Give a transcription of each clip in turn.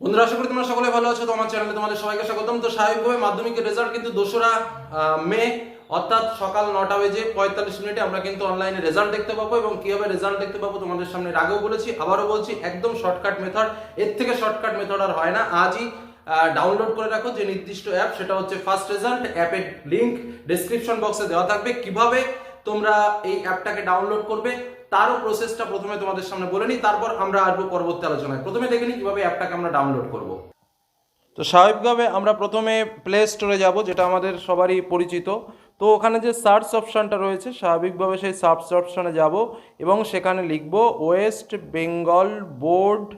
বন্ধুরা, আশা করি তোমরা সকলে ভালো আছো। তো আমার চ্যানেলে তোমাদের সবাইকে স্বাগতম। তো স্বাভাবিকভাবে মাধ্যমিকের রেজাল্ট কিন্তু দোসরা মে, অর্থাৎ সকাল নটা বেজে পঁয়তাল্লিশ মিনিটে আমরা কিন্তু অনলাইনে রেজাল্ট দেখতে পাবো এবং কীভাবে রেজাল্ট দেখতে পাবো তোমাদের সামনে আগেও বলেছি, আবারও বলছি, একদম শর্টকাট মেথড এর থেকে শর্টকাট মেথড আর হয় না। আজই ডাউনলোড করে রাখো যে নির্দিষ্ট অ্যাপ সেটা হচ্ছে ফার্স্ট রেজাল্ট অ্যাপের লিংক ডেসক্রিপশন বক্সে দেওয়া থাকবে। কীভাবে তোমরা এই অ্যাপটাকে ডাউনলোড করবে তারও প্রসেসটা প্রথমে তোমাদের সামনে বলে নিই, তারপর আমরা আসব পরবর্তী আলোচনায়। প্রথমে দেখে নিই কীভাবে অ্যাপটাকে আমরা ডাউনলোড করব। তো স্বাভাবিকভাবে আমরা প্রথমে প্লে স্টোরে যাব, যেটা আমাদের সবারই পরিচিত। তো ওখানে যে সার্চ অপশানটা রয়েছে, স্বাভাবিকভাবে সেই সার্চ অপশানে যাব এবং সেখানে লিখব ওয়েস্ট বেঙ্গল বোর্ড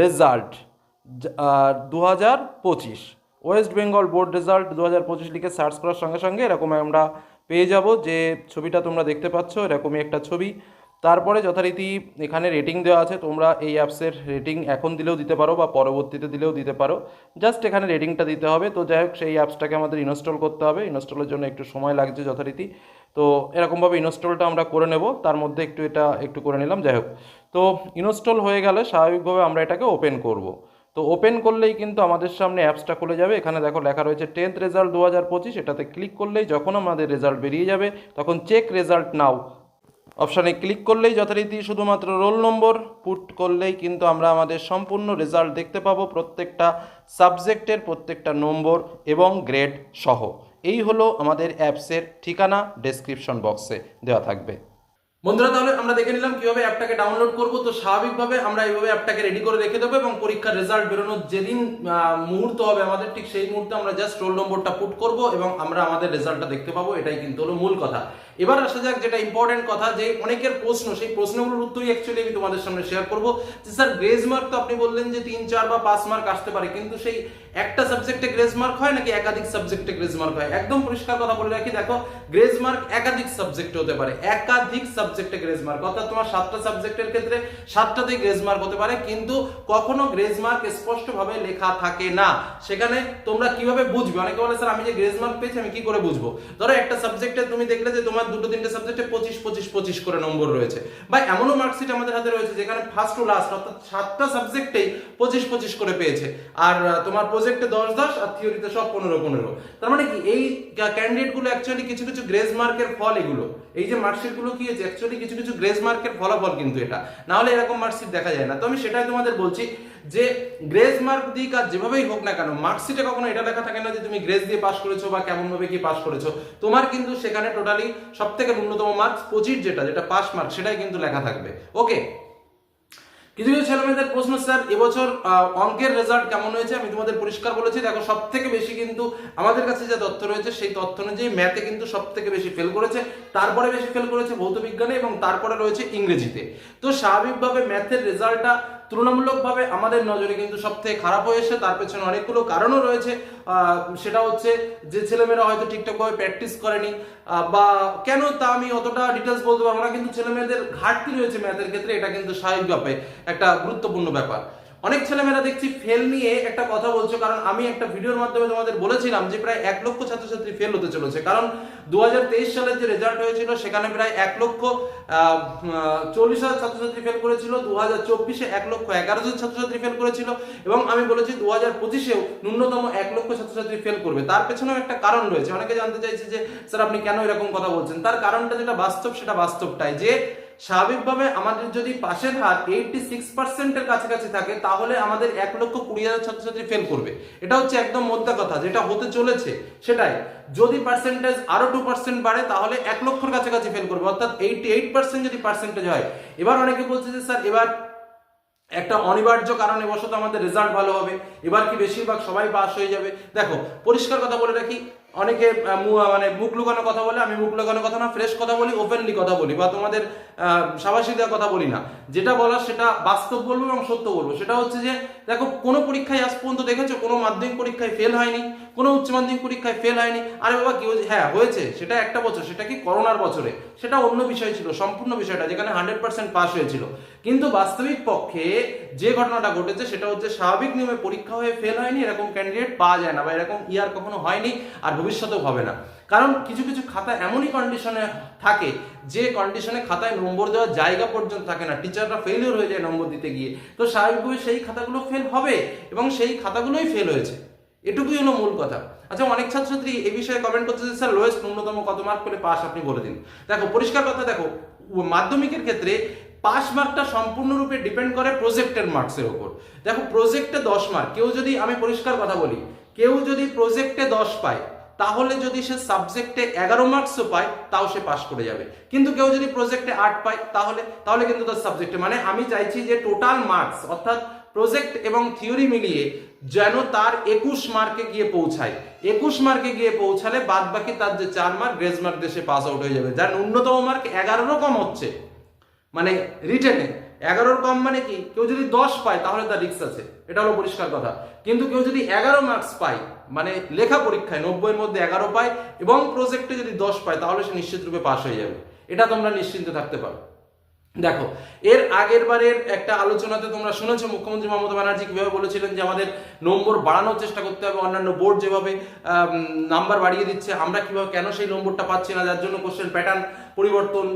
রেজাল্ট দু হাজার পঁচিশ। ওয়েস্ট বেঙ্গল বোর্ড রেজাল্ট দু হাজার পঁচিশ লিখে সার্চ করার সঙ্গে সঙ্গে এরকম আমরা পেয়ে যাব। যে ছবিটা তোমরা দেখতে পাচ্ছ, এরকমই একটা ছবি। তারপরে যথারীতি এখানে রেটিং দেওয়া আছে, তোমরা এই অ্যাপসের রেটিং এখন দিলেও দিতে পারো বা পরবর্তীতে দিলেও দিতে পারো। জাস্ট এখানে রেটিংটা দিতে হবে। তো যাই হোক, সেই অ্যাপসটাকে আমাদের ইনস্টল করতে হবে। ইনস্টলের জন্য একটু সময় লাগছে যথারীতি। তো এরকমভাবে ইনস্টলটা আমরা করে নেব। তার মধ্যে একটু এটা একটু করে নিলাম। যাই হোক, তো ইনস্টল হয়ে গেলে স্বাভাবিকভাবে আমরা এটাকে ওপেন করব। তো ওপেন করলেই কিন্তু আমাদের সামনে অ্যাপসটা খুলে যাবে। এখানে দেখো লেখা রয়েছে টেন্থ রেজাল্ট দু হাজার পঁচিশ। এটাতে ক্লিক করলেই যখন আমাদের রেজাল্ট বেরিয়ে যাবে, তখন চেক রেজাল্ট নাও অপশানে ক্লিক করলেই যথারীতি শুধুমাত্র রোল নম্বর পুট করলেই কিন্তু আমরা আমাদের সম্পূর্ণ রেজাল্ট দেখতে পাবো প্রত্যেকটা সাবজেক্টের প্রত্যেকটা নম্বর এবং গ্রেড সহ। এই হলো আমাদের অ্যাপসের ঠিকানা ডেসক্রিপশন বক্সে দেওয়া থাকবে। বন্ধুরা, তাহলে আমরা দেখে নিলাম কীভাবে অ্যাপটাকে ডাউনলোড করব। তো স্বাভাবিকভাবে আমরা এইভাবে অ্যাপটাকে রেডি করে রেখে দেবো এবং পরীক্ষার রেজাল্ট বেরোনোর যেদিন মুহূর্ত হবে আমাদের, ঠিক সেই মুহূর্তে আমরা জাস্ট রোল নম্বরটা পুট করব এবং আমরা আমাদের রেজাল্টটা দেখতে পাবো। এটাই কিন্তু হলো মূল কথা। এবার আসা যাক যেটা ইম্পর্টেন্ট কথা, যে অনেকের প্রশ্ন, সেই প্রশ্নগুলোর উত্তরই অ্যাকচুয়ালি আমি তোমাদের সামনে শেয়ার করব। যে স্যার গ্রেজ মার্ক তো আপনি বললেন যে তিন, চার বা পাঁচ মার্ক আসতে পারে, কিন্তু সেই একটা সাবজেক্টে মার্ক হয় নাকি একাধিক সাবজেক্টে গ্রেজ মার্ক হয়? একদম পরিষ্কার কথা বলে রাখি, দেখো গ্রেজ মার্ক একাধিক সাবজেক্টে হতে পারে। একাধিক সাবজেক্টে গ্রেজ মার্ক অর্থাৎ তোমার সাতটা সাবজেক্টের ক্ষেত্রে সাতটাতেই গ্রেজ মার্ক হতে পারে, কিন্তু কখনো গ্রেজ মার্ক স্পষ্টভাবে লেখা থাকে না। সেখানে তোমরা কীভাবে বুঝবে? অনেকে বলে, স্যার, আমি যে গ্রেজ মার্ক পেয়েছি, আমি কি করে বুঝব? ধরো, একটা সাবজেক্টে তুমি দেখলে যে তোমার দুটো, তিনটে সাবজেক্টে পঁচিশ পঁচিশ পঁচিশ করে নম্বর রয়েছে। বা এমনও মার্কশিট আমাদের হাতে রয়েছে যেখানে ফার্স্ট টু লাস্ট অর্থাৎ সাতটা সাবজেক্টেই পঁচিশ পঁচিশ করে পেয়েছে। আর তোমার প্রজেক্টে দশ দশ, আর থিওরিতে সব পনেরো পনেরো। তার মানে কি, এই ক্যান্ডিডেটগুলো অ্যাকচুয়ালি কিছু কিছু গ্রেজ মার্কের ফল এগুলো। এই যে মার্কশিটগুলো কি হয়েছে অ্যাকচুয়ালি কিছু কিছু গ্রেজ মার্কের ফলাফল কিন্তু এটা। না হলে এরকম মার্কশিট দেখা যায় না। তো আমি সেটাই তোমাদের বলছি যে গ্রেজ মার্ক দিক আর যেভাবেই হোক না কেন মার্কশিটে কখনো এটা লেখা থাকে না যে তুমি গ্রেজ দিয়ে পাশ করেছ বা কেমন ভাবে কি পাস করেছ। তোমার কিন্তু সেখানে টোটালি সব থেকে ন্যূনতম মার্কস পঁচিশ যেটা যেটা পাস মার্ক সেটাই কিন্তু লেখা থাকবে। ওকে কিছু কিছু ছেলেমেয়েদের প্রশ্ন, স্যার, এবছর অঙ্কের রেজাল্ট কেমন হয়েছে? আমি তোমাদের পরিষ্কার বলেছি, দেখো সব থেকে বেশি কিন্তু আমাদের কাছে যে তথ্য রয়েছে, সেই তথ্য অনুযায়ী ম্যাথে কিন্তু সব থেকে বেশি ফেল করেছে, তারপরে বেশি ফেল করেছে ভৌত বিজ্ঞানে এবং তারপরে রয়েছে ইংরেজিতে। তো স্বাভাবিকভাবে ম্যাথের রেজাল্টটা তুলনামূলকভাবে আমাদের নজরে কিন্তু সব থেকে খারাপ হয়েছে তার পেছনে অনেকগুলো কারণও রয়েছে। সেটা হচ্ছে যে ছেলেমেয়েরা হয়তো ঠিকঠাকভাবে প্র্যাকটিস করেনি। বা কেন তা আমি অতটা ডিটেলস বলতে পারব না, কিন্তু ছেলেমেয়েদের ঘাটতি রয়েছে ম্যাথের ক্ষেত্রে। এটা কিন্তু স্বাভাবিক ব্যাপারে একটা গুরুত্বপূর্ণ ব্যাপার। অনেক ছেলেমেয়েরা দেখছি ফেল নিয়ে একটা কথা বলছো, কারণ আমি একটা ভিডিওর মাধ্যমে তোমাদের বলেছিলাম যে প্রায় এক লক্ষ ছাত্রছাত্রী ফেল হতে চলেছে। কারণ দু সালের যে রেজাল্ট হয়েছিল, সেখানে প্রায় এক লক্ষ চল্লিশ হাজার ছাত্রছাত্রী ফেল করেছিল দু হাজার চব্বিশে এক লক্ষ এগারো হাজার ছাত্রছাত্রী ফেল করেছিল, এবং আমি বলেছি দু হাজার পঁচিশেও ন্যূনতম এক লক্ষ ছাত্রছাত্রী ফেল করবে। তার পেছনেও একটা কারণ রয়েছে। অনেকে জানতে চাইছে যে, স্যার, আপনি কেন এরকম কথা বলছেন? তার কারণটা যেটা বাস্তব, সেটা বাস্তবটাই যে স্বাভাবিকভাবে আমাদের যদি পাশের হার এইটটি সিক্স পার্সেন্টের কাছাকাছি থাকে, তাহলে আমাদের এক লক্ষ কুড়ি হাজার ছাত্রছাত্রী ফেল করবে। এটা হচ্ছে একদম মোদ্দা কথা, যেটা হতে চলেছে। সেটাই, যদি পার্সেন্টেজ আরও টু পার্সেন্ট বাড়ে, তাহলে এক লক্ষর কাছাকাছি ফেল করবে, অর্থাৎ এইটটি এইট পার্সেন্ট যদি পার্সেন্টেজ হয়। এবার অনেকে বলছে যে, স্যার, এবার একটা অনিবার্য কারণে বশত আমাদের রেজাল্ট ভালো হবে। এবার কি বেশিরভাগ সবাই পাস হয়ে যাবে? দেখো, পরিষ্কার কথা বলে রাখি, অনেকে মানে মুখ লুকানো কথা বলে, আমি মুখ লুকানো কথা না ফ্রেশ কথা বলি ওপেনলি কথা বলি, বা তোমাদের সাবাসী দেওয়ার কথা বলি না। যেটা বলার সেটা বাস্তব বলব এবং সত্য বলব। সেটা হচ্ছে যে, দেখো, কোনো পরীক্ষায় আজ পর্যন্ত দেখেছ, কোনো মাধ্যমিক পরীক্ষায় ফেল হয়নি, কোনো উচ্চ মাধ্যমিক পরীক্ষায় ফেল হয়নি। আরে বাবা কি হ্যাঁ হয়েছে, সেটা একটা বছর, সেটা কি করোনার বছরে? সেটা অন্য বিষয় ছিল, সম্পূর্ণ বিষয়টা, যেখানে হান্ড্রেড পার্সেন্ট পাস হয়েছিল। কিন্তু বাস্তবিক পক্ষে যে ঘটনাটা ঘটেছে, সেটা হচ্ছে স্বাভাবিক নিয়মে পরীক্ষা হয়ে ফেল হয়নি, এরকম ক্যান্ডিডেট পাওয়া যায় না বা এরকম ইয়ার কখনো হয়নি, আর ভবিষ্যতেও হবে না। কারণ কিছু কিছু খাতা এমনই কন্ডিশনে থাকে, যে কন্ডিশনে খাতায় নম্বর দেওয়ার জায়গা পর্যন্ত থাকে না টিচাররা ফেলিওর হয়ে যায় নম্বর দিতে গিয়ে। তো স্বাভাবিকভাবে সেই খাতাগুলো ফেল হবে এবং সেই খাতাগুলোই ফেল হয়েছে। এটুকুই হলো মূল কথা। আচ্ছা অনেক ছাত্রছাত্রী এই বিষয়ে কমেন্ট করছে স্যার লোয়েস্ট ন্যূনতম কত মার্ক পেলে পাস আপনি বলে দিন। দেখো, পরিষ্কার কথা, দেখো মাধ্যমিকের ক্ষেত্রে পাস মার্কটা সম্পূর্ণরূপে ডিপেন্ড করে প্রজেক্টের মার্কসের ওপর। দেখো প্রজেক্টে দশ মার্ক কেউ যদি, আমি পরিষ্কার কথা বলি, কেউ যদি প্রজেক্টে দশ পায় তাহলে যদি সে সাবজেক্টে এগারো মার্কসও পায়, তাও সে পাস করে যাবে। কিন্তু কেউ যদি প্রজেক্টে আট পায়, তাহলে তাহলে কিন্তু তার সাবজেক্টে মানে আমি চাইছি যে টোটাল মার্কস অর্থাৎ প্রজেক্ট এবং থিওরি মিলিয়ে যেন তার একুশ মার্কে গিয়ে পৌঁছায়। একুশ মার্কে গিয়ে পৌঁছালে বাদ বাকি তার যে চার মার্ক গ্রেজ মার্ক দেশে পাস আউট হয়ে যাবে। যার ন্যূনতম মার্ক এগারোরও কম হচ্ছে। মানে রিটেনে এগারোর কম মানে কি? কেউ যদি দশ পায়, তাহলে তার রিক্স আছে। এটা হলো পরিষ্কার কথা। কিন্তু কেউ যদি এগারো মার্কস পায় মানে লেখা পরীক্ষায় নব্বইয়ের মধ্যে এগারো পায় এবং প্রজেক্টে যদি দশ পায়, তাহলে সে নিশ্চিত রূপে পাস হয়ে যাবে। এটা তোমরা নিশ্চিন্তে থাকতে পারো। দেখো, এর আগের বারের একটা আলোচনাতে তোমরা শুনেছো, মুখ্যমন্ত্রী মমতা ব্যানার্জি কীভাবে বলেছিলেন যে আমাদের নম্বর বাড়ানোর চেষ্টা করতে হবে, অন্যান্য বোর্ড যেভাবে নাম্বার বাড়িয়ে দিচ্ছে, আমরা কীভাবে, কেন সেই নম্বরটা পাচ্ছি না? যার জন্য কোশ্চেন প্যাটার্ন পরিবর্তন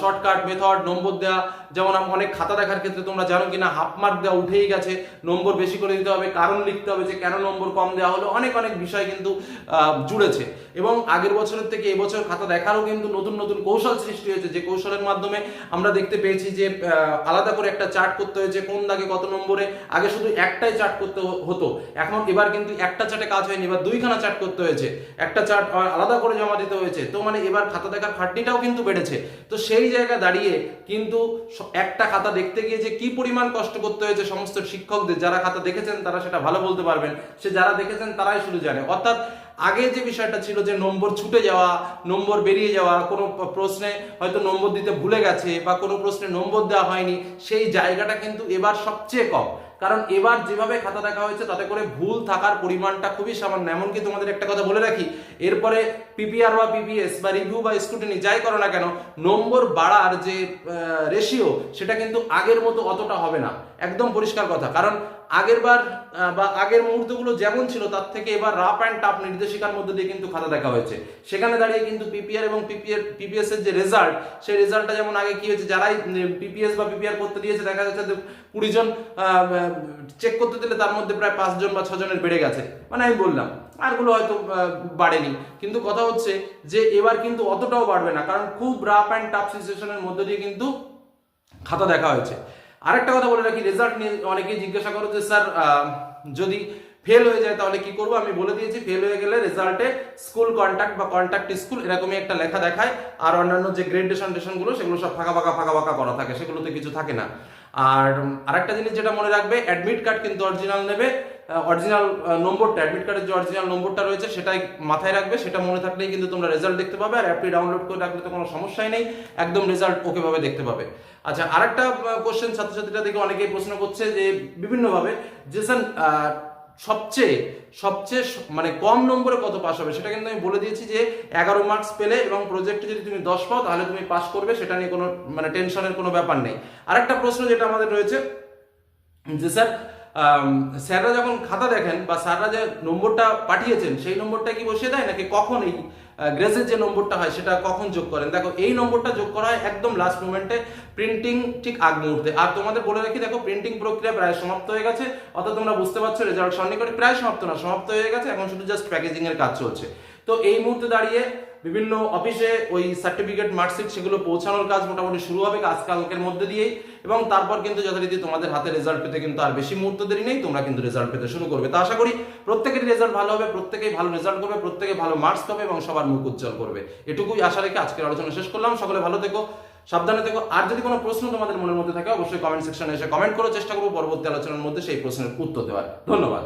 শর্টকাট মেথড নম্বর দেওয়া যেমন অনেক খাতা দেখার ক্ষেত্রে তোমরা জানো কিনা হাফ মার্ক দেওয়া উঠেই গেছে, নম্বর বেশি করে দিতে হবে, কারণ লিখতে হবে যে কেন নম্বর কম দেওয়া হলো, অনেক অনেক বিষয় কিন্তু জুড়েছে। এবং আগের বছরের থেকে এবছর খাতা দেখারও কিন্তু নতুন নতুন কৌশল সৃষ্টি হয়েছে। যে কৌশলের মাধ্যমে আমরা দেখতে পেয়েছি যে আলাদা করে একটা চার্ট করতে হয়েছে, কোন দাগে কত নম্বরে। আগে শুধু একটাই চার্ট করতে হতো। এখন এবার কিন্তু একটা চার্টে কাজ হয়নি, এবার দুইখানা চার্ট করতে হয়েছে। একটা চার্ট আলাদা করে জমা দিতে হয়েছে। তো মানে এবার খাতা দেখার খাটনিটাও কিন্তু বেড়েছে। তো সেই জায়গায় দাঁড়িয়ে কিন্তু একটা খাতা দেখতে গিয়ে যে কি পরিমাণ কষ্ট করতে হয়েছে সমস্ত শিক্ষকদের, যারা খাতা দেখেছেন তারা সেটা ভালো বলতে পারবেন। সে যারা দেখেছেন তারাই শুধু জানে। অর্থাৎ আগে যে বিষয়টা ছিল যে নম্বর ছুটে যাওয়া, নম্বর বেরিয়ে যাওয়া, কোনো প্রশ্নে হয়তো নম্বর দিতে ভুলে গেছে বা কোনো প্রশ্নে নম্বর দেওয়া হয়নি, সেই জায়গাটা কিন্তু এবার সবচেয়ে কম। কারণ এবার যেভাবে খাতা দেখা হয়েছে, তাতে করে ভুল থাকার পরিমাণটা খুবই সামান্য। এমনকি তোমাদের একটা কথা বলে রাখি, এরপরে পিপিআর বা পিপিএস বা রিভিউ বা স্কুটিনি যাই করো না কেন, নম্বর বাড়ার যে রেশিও সেটা কিন্তু আগের মতো অতটা হবে না। একদম পরিষ্কার কথা। কারণ আগের বার বা আগের মুহূর্তগুলো যেমন ছিল, তার থেকে এবার রাফ অ্যান্ড টাফ নির্দেশিকার মধ্যে দিয়ে কিন্তু খাতা দেখা হয়েছে। সেখানে দাঁড়িয়ে কিন্তু পিপিআর এবং পিপিআর পিপিএস এর যে রেজাল্ট সেই রেজাল্টটা যেমন আগে কি হয়েছে, যারাই পিপিএস বা পিপিআর করতে দিয়েছে, দেখা যাচ্ছে কুড়ি জন চেক করতে দিলে তার মধ্যে প্রায় পাঁচজন বা ছজনের বেড়ে গেছে। মানে আমি বললাম, আরগুলো হয়তো বাড়েনি। কিন্তু কথা হচ্ছে যে এবার কিন্তু অতটাও বাড়বে না, কারণ খুব রাফ অ্যান্ড টাফ সিচুয়েশনের মধ্যে দিয়ে কিন্তু খাতা দেখা হয়েছে। আরেকটা কথা বলে রাখি রেজাল্ট নিয়ে অনেকেই জিজ্ঞাসা করো যে, স্যার যদি ফেল হয়ে যায় তাহলে কি করব? আমি বলে দিয়েছি ফেল হয়ে গেলে রেজাল্টে স্কুল কন্ট্যাক্ট বা কন্ট্যাক্ট স্কুল এরকমই একটা লেখা দেখায় আর অন্যান্য যে গ্রেডেশন টেশনগুলো সেগুলো সব ফাঁকা ফাঁকা ফাঁকা ফাঁকা করা থাকে, সেগুলোতে কিছু থাকে না। আর আরেকটা জিনিস যেটা মনে রাখবে অ্যাডমিট কার্ড কিন্তু অরিজিনাল নেবে অরিজিনাল নম্বরটা অ্যাডমিট কার্ডের যে অরিজিনাল নম্বরটা রয়েছে, সেটাই মাথায় রাখবে, সেটা মনে থাকলেই কিন্তু তোমরা রেজাল্ট দেখতে পাবে, আর অ্যাপটি ডাউনলোড করে রাখলে তো কোনো সমস্যাই নেই, একদম রেজাল্ট ওকে ভাবে দেখতে পাবে। আচ্ছা আরেকটা কোশ্চেন ছাত্রছাত্রীরা থেকে অনেকেই প্রশ্ন করছে যে, বিভিন্নভাবে যে স্যার সবচেয়ে সবচেয়ে মানে কম নম্বরে কত পাস হবে? সেটা কিন্তু আমি বলে দিয়েছি যে, এগারো মার্কস পেলে এবং প্রজেক্টে যদি তুমি দশ পাও, তাহলে তুমি পাস করবে, সেটা নিয়ে কোনো মানে টেনশনের কোনো ব্যাপার নেই। আরেকটা প্রশ্ন যেটা আমাদের রয়েছে, যে স্যার স্যাররা যখন খাতা দেখেন বা স্যাররা যে নম্বরটা পাঠিয়েছেন, সেই নম্বরটা কি বসিয়ে দেয়? নাকি কখন এই গ্রেসের যে নম্বরটা হয়, সেটা কখন যোগ করেন? দেখো, এই নম্বরটা যোগ করা হয় একদম লাস্ট মোমেন্টে প্রিন্টিং ঠিক আগ মুহূর্তে। আর তোমাদের বলে রাখি, দেখো প্রিন্টিং প্রক্রিয়া প্রায় সমাপ্ত হয়ে গেছে। অর্থাৎ তোমরা বুঝতে পারছ রেজাল্ট সন্নিকটে প্রায় সমাপ্ত না, সমাপ্ত হয়ে গেছে। এখন শুধু জাস্ট প্যাকেজিং এর কাজ চলছে। তো এই মুহূর্তে দাঁড়িয়ে বিভিন্ন অফিসে ওই সার্টিফিকেট মার্কশিট সেগুলো পৌঁছানোর কাজ মোটামুটি শুরু হবে আজকালকের মধ্যে দিয়েই এবং তারপর কিন্তু যথারীতি তোমাদের হাতে রেজাল্ট পেতে কিন্তু আর বেশি মুহূর্ত দেরি নেই, তোমরা কিন্তু রেজাল্ট পেতে শুরু করবে। তো আশা করি প্রত্যেকেরই রেজাল্ট ভালো হবে, প্রত্যেকেই ভালো রেজাল্ট করবে প্রত্যেকে ভালো মার্কস পাবে এবং সবার মুখ উজ্জ্বল করবে। এটুকুই আশা রেখে আজকের আলোচনা শেষ করলাম। সকলে ভালো থেকো, সাবধানে থেকো। আর যদি কোনো প্রশ্ন তোমাদের মনের মধ্যে থাকে, অবশ্যই কমেন্ট সেকশনে এসে কমেন্ট করো চেষ্টা করব। পরবর্তী আলোচনার মধ্যে সেই প্রশ্নের উত্তর দেওয়ার। ধন্যবাদ।